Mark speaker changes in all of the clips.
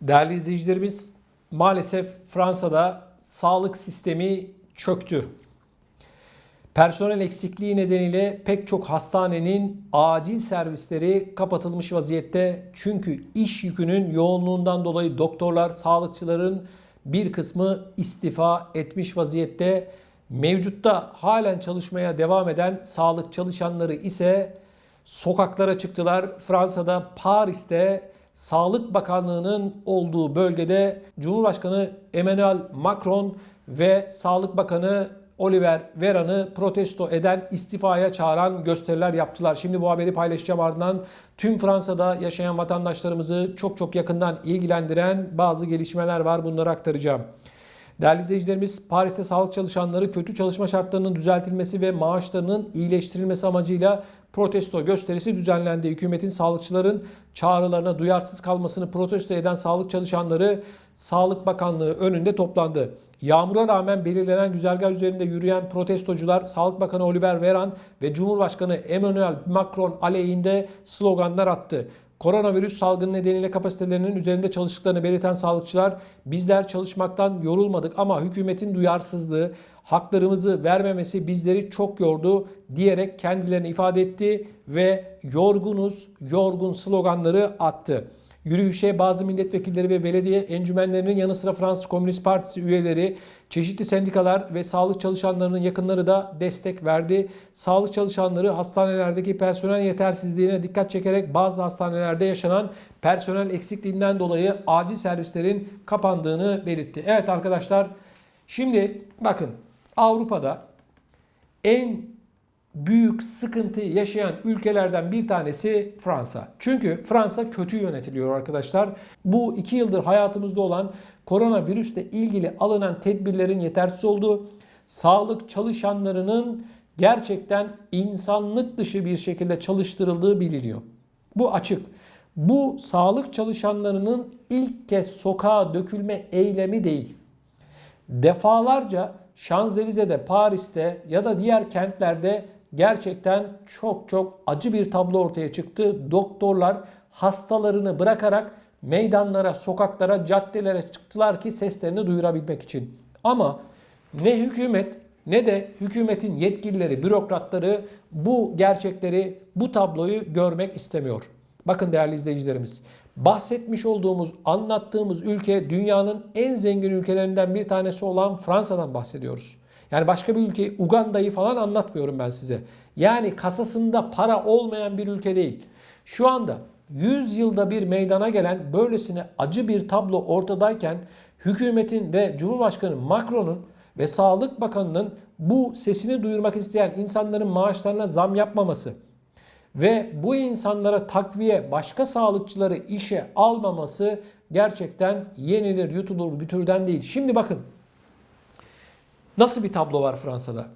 Speaker 1: Değerli izleyicilerimiz, maalesef Fransa'da sağlık sistemi çöktü. Personel eksikliği nedeniyle pek çok hastanenin acil servisleri kapatılmış vaziyette. Çünkü iş yükünün yoğunluğundan dolayı doktorlar, sağlıkçıların bir kısmı istifa etmiş vaziyette. Mevcutta halen çalışmaya devam eden sağlık çalışanları ise sokaklara çıktılar. Fransa'da Paris'te Sağlık Bakanlığı'nın olduğu bölgede Cumhurbaşkanı Emmanuel Macron ve Sağlık Bakanı Oliver Veran'ı protesto eden istifaya çağıran gösteriler yaptılar. Şimdi bu haberi paylaşacağım ardından tüm Fransa'da yaşayan vatandaşlarımızı çok çok yakından ilgilendiren bazı gelişmeler var. Bunları aktaracağım. Değerli izleyicilerimiz, Paris'te sağlık çalışanları kötü çalışma şartlarının düzeltilmesi ve maaşlarının iyileştirilmesi amacıyla protesto gösterisi düzenlendi. Hükümetin sağlıkçıların çağrılarına duyarsız kalmasını protesto eden sağlık çalışanları Sağlık Bakanlığı önünde toplandı. Yağmura rağmen belirlenen güzergah üzerinde yürüyen protestocular Sağlık Bakanı Oliver Veran ve Cumhurbaşkanı Emmanuel Macron aleyhinde sloganlar attı. Koronavirüs salgını nedeniyle kapasitelerinin üzerinde çalıştıklarını belirten sağlıkçılar bizler çalışmaktan yorulmadık ama hükümetin duyarsızlığı, haklarımızı vermemesi bizleri çok yordu diyerek kendilerini ifade etti ve yorgunuz, yorgun sloganları attı. Yürüyüşe bazı milletvekilleri ve belediye encümenlerinin yanı sıra Fransız Komünist Partisi üyeleri, çeşitli sendikalar ve sağlık çalışanlarının yakınları da destek verdi. Sağlık çalışanları hastanelerdeki personel yetersizliğine dikkat çekerek bazı hastanelerde yaşanan personel eksikliğinden dolayı acil servislerin kapandığını belirtti. Evet arkadaşlar şimdi bakın Avrupa'da en büyük sıkıntı yaşayan ülkelerden bir tanesi Fransa. Çünkü Fransa kötü yönetiliyor arkadaşlar. Bu iki yıldır hayatımızda olan koronavirüsle ilgili alınan tedbirlerin yetersiz olduğu, sağlık çalışanlarının gerçekten insanlık dışı bir şekilde çalıştırıldığı biliniyor. Bu açık. Bu sağlık çalışanlarının ilk kez sokağa dökülme eylemi değil. Defalarca Şanzelize'de, Paris'te ya da diğer kentlerde gerçekten çok çok acı bir tablo ortaya çıktı. Doktorlar hastalarını bırakarak meydanlara, sokaklara, caddelere çıktılar ki seslerini duyurabilmek için. Ama ne hükümet ne de hükümetin yetkilileri, bürokratları bu gerçekleri, bu tabloyu görmek istemiyor. Bakın değerli izleyicilerimiz, bahsetmiş olduğumuz, anlattığımız ülke dünyanın en zengin ülkelerinden bir tanesi olan Fransa'dan bahsediyoruz. Yani başka bir ülke Uganda'yı falan anlatmıyorum ben size. Yani kasasında para olmayan bir ülke değil. Şu anda 100 yılda bir meydana gelen böylesine acı bir tablo ortadayken hükümetin ve Cumhurbaşkanı Macron'un ve Sağlık Bakanı'nın bu sesini duyurmak isteyen insanların maaşlarına zam yapmaması ve bu insanlara takviye başka sağlıkçıları işe almaması gerçekten yenilir yutulur bir türden değil. Şimdi bakın Nasıl bir tablo var Fransa'da?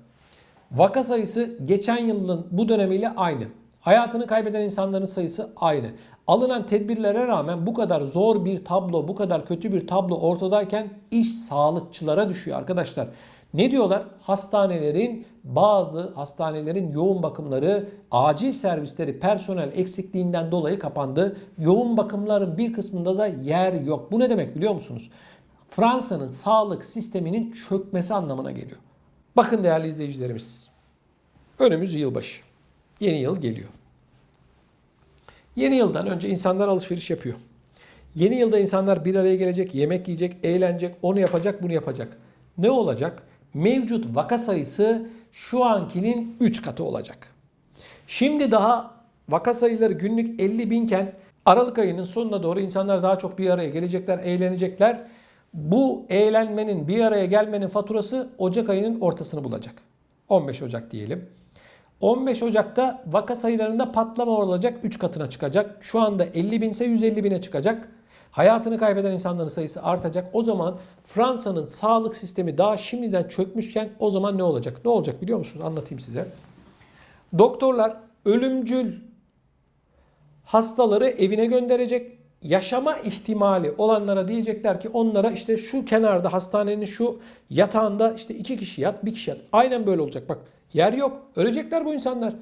Speaker 1: Vaka sayısı geçen yılın bu dönemiyle aynı. Hayatını kaybeden insanların sayısı aynı. Alınan tedbirlere rağmen bu kadar zor bir tablo, bu kadar kötü bir tablo ortadayken iş sağlıkçılara düşüyor arkadaşlar. Ne diyorlar? Hastanelerin bazı hastanelerin yoğun bakımları, acil servisleri personel eksikliğinden dolayı kapandı. Yoğun bakımların bir kısmında da yer yok. Bu ne demek biliyor musunuz? Fransa'nın sağlık sisteminin çökmesi anlamına geliyor. Bakın değerli izleyicilerimiz. Önümüz yılbaşı. Yeni yıl geliyor. Yeni yıldan önce insanlar alışveriş yapıyor. Yeni yılda insanlar bir araya gelecek, yemek yiyecek, eğlenecek, onu yapacak, bunu yapacak. Ne olacak? Mevcut vaka sayısı şu ankinin 3 katı olacak. Şimdi daha vaka sayıları günlük 50 binken Aralık ayının sonuna doğru insanlar daha çok bir araya gelecekler, eğlenecekler bu eğlenmenin, bir araya gelmenin faturası Ocak ayının ortasını bulacak. 15 Ocak diyelim. 15 Ocak'ta vaka sayılarında patlama olacak 3 katına çıkacak. Şu anda 50 binse 150 bine çıkacak. Hayatını kaybeden insanların sayısı artacak. O zaman Fransa'nın sağlık sistemi daha şimdiden çökmüşken o zaman ne olacak? Ne olacak biliyor musunuz? Anlatayım size. Doktorlar ölümcül hastaları evine gönderecek yaşama ihtimali olanlara diyecekler ki onlara işte şu kenarda hastanenin şu yatağında işte iki kişi yat bir kişi yat. Aynen böyle olacak bak yer yok ölecekler bu insanlar.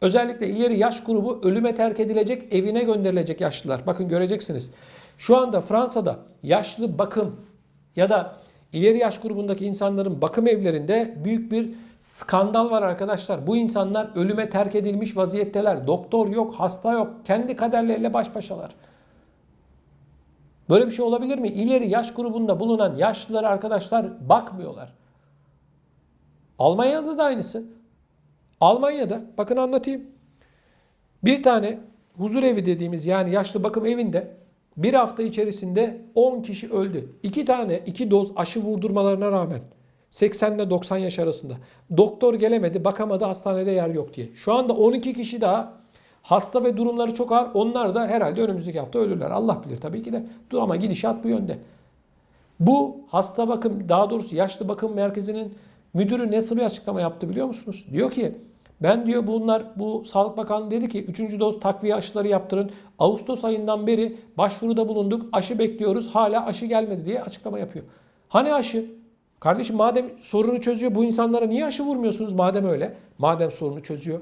Speaker 1: Özellikle ileri yaş grubu ölüme terk edilecek, evine gönderilecek yaşlılar. Bakın göreceksiniz. Şu anda Fransa'da yaşlı bakım ya da ileri yaş grubundaki insanların bakım evlerinde büyük bir skandal var arkadaşlar. Bu insanlar ölüme terk edilmiş vaziyetteler. Doktor yok, hasta yok. Kendi kaderleriyle baş başalar. Böyle bir şey olabilir mi? İleri yaş grubunda bulunan yaşlılara arkadaşlar bakmıyorlar. Almanya'da da aynısı. Almanya'da bakın anlatayım. Bir tane huzur evi dediğimiz yani yaşlı bakım evinde bir hafta içerisinde 10 kişi öldü. 2 tane 2 doz aşı vurdurmalarına rağmen 80 ile 90 yaş arasında. Doktor gelemedi, bakamadı, hastanede yer yok diye. Şu anda 12 kişi daha hasta ve durumları çok ağır. Onlar da herhalde önümüzdeki hafta ölürler. Allah bilir tabii ki de. Dur ama gidişat bu yönde. Bu hasta bakım, daha doğrusu yaşlı bakım merkezinin müdürü nasıl bir açıklama yaptı biliyor musunuz? Diyor ki ben diyor bunlar bu Sağlık Bakanlığı dedi ki 3. doz takviye aşıları yaptırın. Ağustos ayından beri başvuruda bulunduk. Aşı bekliyoruz. Hala aşı gelmedi diye açıklama yapıyor. Hani aşı? Kardeşim madem sorunu çözüyor bu insanlara niye aşı vurmuyorsunuz madem öyle? Madem sorunu çözüyor.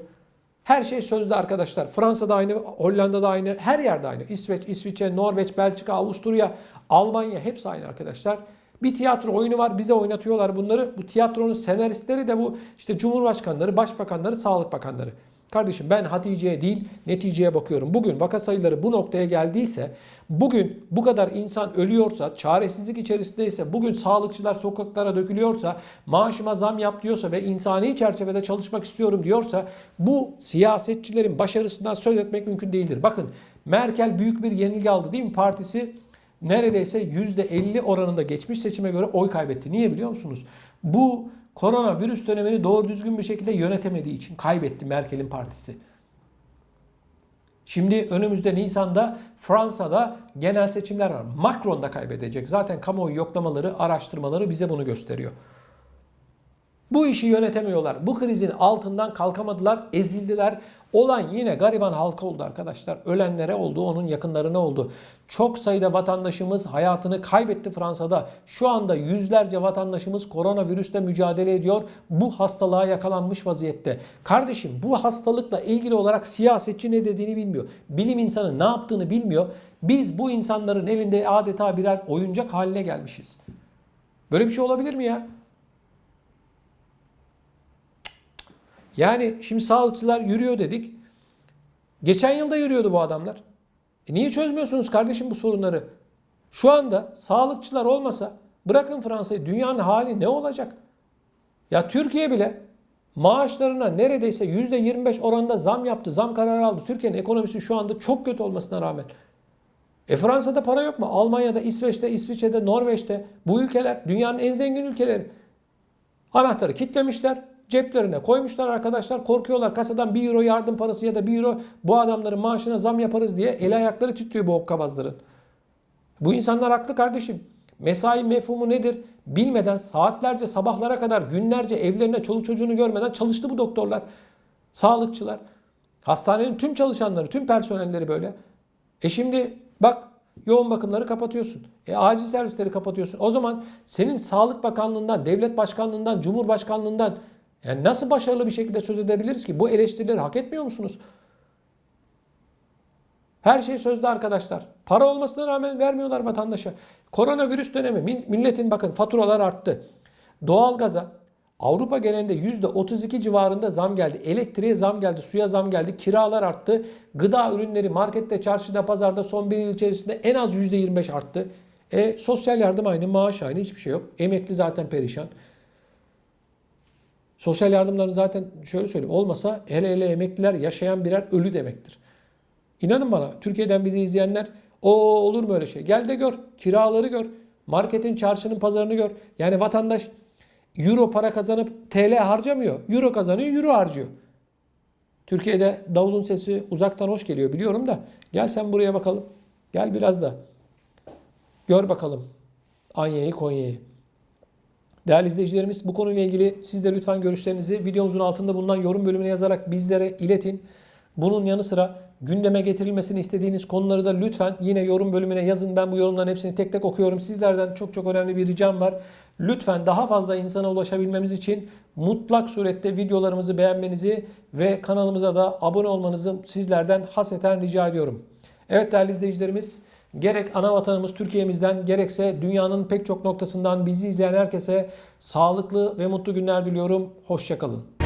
Speaker 1: Her şey sözde arkadaşlar. Fransa'da aynı, Hollanda'da aynı, her yerde aynı. İsveç, İsviçre, Norveç, Belçika, Avusturya, Almanya hepsi aynı arkadaşlar. Bir tiyatro oyunu var bize oynatıyorlar bunları. Bu tiyatronun senaristleri de bu işte cumhurbaşkanları, başbakanları, sağlık bakanları. Kardeşim ben Hatice'ye değil neticeye bakıyorum. Bugün vaka sayıları bu noktaya geldiyse, bugün bu kadar insan ölüyorsa, çaresizlik içerisindeyse, bugün sağlıkçılar sokaklara dökülüyorsa, maaşıma zam yap diyorsa ve insani çerçevede çalışmak istiyorum diyorsa bu siyasetçilerin başarısından söz etmek mümkün değildir. Bakın Merkel büyük bir yenilgi aldı değil mi? Partisi neredeyse %50 oranında geçmiş seçime göre oy kaybetti. Niye biliyor musunuz? Bu koronavirüs dönemini doğru düzgün bir şekilde yönetemediği için kaybetti Merkel'in partisi. Şimdi önümüzde Nisan'da Fransa'da genel seçimler var. Macron da kaybedecek. Zaten kamuoyu yoklamaları, araştırmaları bize bunu gösteriyor. Bu işi yönetemiyorlar. Bu krizin altından kalkamadılar, ezildiler. Olan yine gariban halka oldu arkadaşlar. Ölenlere oldu, onun yakınlarına oldu. Çok sayıda vatandaşımız hayatını kaybetti Fransa'da. Şu anda yüzlerce vatandaşımız koronavirüsle mücadele ediyor. Bu hastalığa yakalanmış vaziyette. Kardeşim bu hastalıkla ilgili olarak siyasetçi ne dediğini bilmiyor. Bilim insanı ne yaptığını bilmiyor. Biz bu insanların elinde adeta birer oyuncak haline gelmişiz. Böyle bir şey olabilir mi ya? Yani şimdi sağlıkçılar yürüyor dedik. Geçen yılda yürüyordu bu adamlar. E niye çözmüyorsunuz kardeşim bu sorunları? Şu anda sağlıkçılar olmasa bırakın Fransa'yı dünyanın hali ne olacak? Ya Türkiye bile maaşlarına neredeyse %25 oranında zam yaptı. Zam kararı aldı. Türkiye'nin ekonomisi şu anda çok kötü olmasına rağmen. E Fransa'da para yok mu? Almanya'da, İsveç'te, İsviçre'de, Norveç'te bu ülkeler dünyanın en zengin ülkeleri. Anahtarı kitlemişler ceplerine koymuşlar arkadaşlar. Korkuyorlar kasadan 1 euro yardım parası ya da 1 euro bu adamların maaşına zam yaparız diye el ayakları titriyor bu okkabazların. Bu insanlar haklı kardeşim. Mesai mefhumu nedir? Bilmeden saatlerce sabahlara kadar günlerce evlerine çoluk çocuğunu görmeden çalıştı bu doktorlar. Sağlıkçılar. Hastanenin tüm çalışanları, tüm personelleri böyle. E şimdi bak yoğun bakımları kapatıyorsun. E acil servisleri kapatıyorsun. O zaman senin Sağlık Bakanlığından, Devlet Başkanlığından, Cumhurbaşkanlığından yani nasıl başarılı bir şekilde söz edebiliriz ki? Bu eleştirileri hak etmiyor musunuz? Her şey sözde arkadaşlar. Para olmasına rağmen vermiyorlar vatandaşa. Koronavirüs dönemi milletin bakın faturalar arttı. Doğalgaza Avrupa genelinde %32 civarında zam geldi. Elektriğe zam geldi, suya zam geldi, kiralar arttı. Gıda ürünleri markette, çarşıda, pazarda son bir yıl içerisinde en az %25 arttı. E, sosyal yardım aynı, maaş aynı, hiçbir şey yok. Emekli zaten perişan. Sosyal yardımların zaten şöyle söyleyeyim olmasa hele hele emekliler yaşayan birer ölü demektir. İnanın bana Türkiye'den bizi izleyenler o olur mu öyle şey? Gel de gör. Kiraları gör. Marketin, çarşının, pazarını gör. Yani vatandaş euro para kazanıp TL harcamıyor. Euro kazanıyor, euro harcıyor. Türkiye'de davulun sesi uzaktan hoş geliyor biliyorum da. Gel sen buraya bakalım. Gel biraz da. Gör bakalım. Anya'yı, Konya'yı. Değerli izleyicilerimiz bu konuyla ilgili siz de lütfen görüşlerinizi videomuzun altında bulunan yorum bölümüne yazarak bizlere iletin. Bunun yanı sıra gündeme getirilmesini istediğiniz konuları da lütfen yine yorum bölümüne yazın. Ben bu yorumların hepsini tek tek okuyorum. Sizlerden çok çok önemli bir ricam var. Lütfen daha fazla insana ulaşabilmemiz için mutlak surette videolarımızı beğenmenizi ve kanalımıza da abone olmanızı sizlerden haseten rica ediyorum. Evet değerli izleyicilerimiz, gerek ana vatanımız Türkiye'mizden gerekse dünyanın pek çok noktasından bizi izleyen herkese sağlıklı ve mutlu günler diliyorum. Hoşçakalın.